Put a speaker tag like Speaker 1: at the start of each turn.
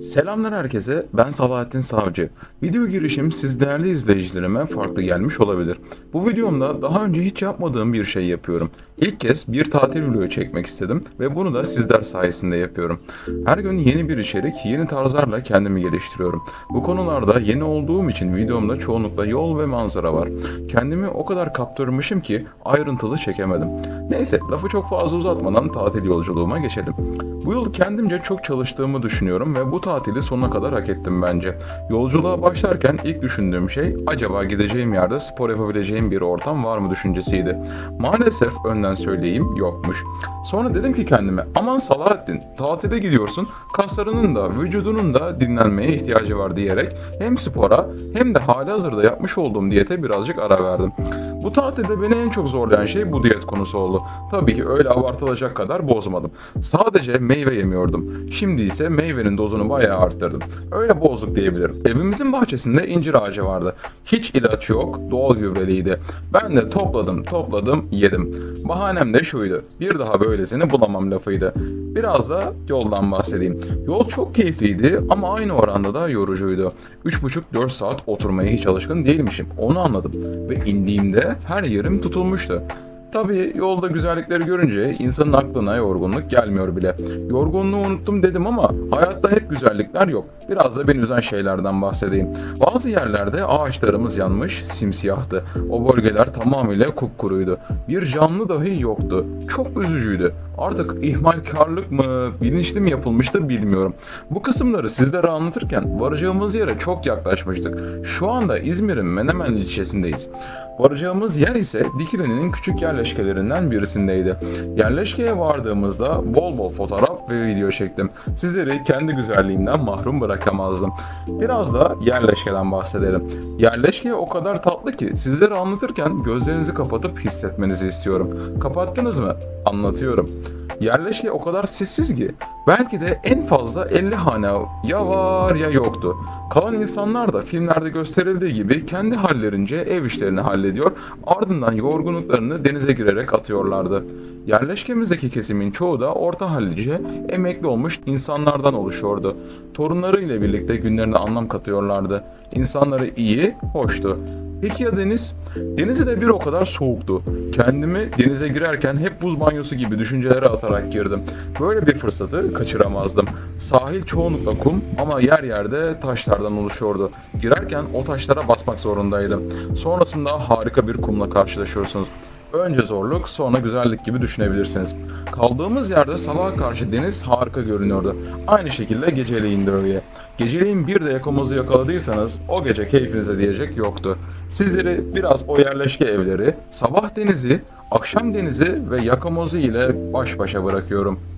Speaker 1: Selamlar herkese, ben Salahattin Savcı. Video girişim siz değerli izleyicilerime farklı gelmiş olabilir. Bu videomda daha önce hiç yapmadığım bir şey yapıyorum. İlk kez bir tatil vlogu çekmek istedim ve bunu da sizler sayesinde yapıyorum. Her gün yeni bir içerik, yeni tarzlarla kendimi geliştiriyorum. Bu konularda yeni olduğum için videomda çoğunlukla yol ve manzara var. Kendimi o kadar kaptırmışım ki ayrıntılı çekemedim. Neyse, lafı çok fazla uzatmadan tatil yolculuğuma geçelim. Bu yıl kendimce çok çalıştığımı düşünüyorum ve bu tatili sonuna kadar hak ettim bence. Yolculuğa başlarken ilk düşündüğüm şey acaba gideceğim yerde spor yapabileceğim bir ortam var mı düşüncesiydi. Maalesef önden söyleyeyim yokmuş. Sonra dedim ki kendime aman Salahattin tatile gidiyorsun kaslarının da vücudunun da dinlenmeye ihtiyacı var diyerek hem spora hem de hali hazırda yapmış olduğum diyete birazcık ara verdim. Bu tatilde beni en çok zorlayan şey bu diyet konusu oldu. Tabii ki öyle abartılacak kadar bozmadım. Sadece meyve yemiyordum. Şimdi ise meyvenin dozunu bayağı arttırdım. Öyle bozduk diyebilirim. Evimizin bahçesinde incir ağacı vardı. Hiç ilaç yok, doğal gübreliydi. Ben de topladım, topladım, yedim. Bahanem de şuydu. Bir daha böylesini bulamam lafıydı. Biraz da yoldan bahsedeyim. Yol çok keyifliydi ama aynı oranda da yorucuydu. 3,5-4 saat oturmaya hiç alışkın değilmişim. Onu anladım. Ve indiğimde her yerim tutulmuştu. Tabii yolda güzellikleri görünce insanın aklına yorgunluk gelmiyor bile. Yorgunluğu unuttum dedim ama hayatta hep güzellikler yok. Biraz da beni üzen şeylerden bahsedeyim. Bazı yerlerde ağaçlarımız yanmış, simsiyahtı. O bölgeler tamamıyla kupkuruydu. Bir canlı dahi yoktu. Çok üzücüydü. Artık ihmalkarlık mı, bilinçli mi yapılmıştı bilmiyorum. Bu kısımları sizlere anlatırken varacağımız yere çok yaklaşmıştık. Şu anda İzmir'in Menemen ilçesindeyiz. Varacağımız yer ise Dikili'nin küçük yerleşkelerinden birisindeydi. Yerleşkeye vardığımızda bol bol fotoğraf ve video çektim. Sizleri kendi güzelliğimden mahrum bırakamazdım. Biraz da yerleşkeden bahsedelim. Yerleşke o kadar tatlı ki sizlere anlatırken gözlerinizi kapatıp hissetmenizi istiyorum. Kapattınız mı? Anlatıyorum. Yerleşke o kadar sessiz ki belki de en fazla 50 hane ya var ya yoktu. Kalan insanlar da filmlerde gösterildiği gibi kendi hallerince ev işlerini hallediyor ardından yorgunluklarını denize girerek atıyorlardı. Yerleşkemizdeki kesimin çoğu da orta hallice emekli olmuş insanlardan oluşuyordu. Torunlarıyla birlikte günlerine anlam katıyorlardı. İnsanları iyi, hoştu. Peki ya deniz? Denizi de bir o kadar soğuktu. Kendimi denize girerken hep buz banyosu gibi düşüncelere atarak girdim. Böyle bir fırsatı kaçıramazdım. Sahil çoğunlukla kum ama yer yerde taşlardan oluşuyordu. Girerken o taşlara basmak zorundaydım. Sonrasında harika bir kumla karşılaşıyorsunuz. Önce zorluk, sonra güzellik gibi düşünebilirsiniz. Kaldığımız yerde sabaha karşı deniz harika görünüyordu. Aynı şekilde geceleyin de öyle. Geceleyin bir de yakamozu yakaladıysanız o gece keyfinize diyecek yoktu. Sizleri biraz o yerleşke evleri, sabah denizi, akşam denizi ve yakamozu ile baş başa bırakıyorum.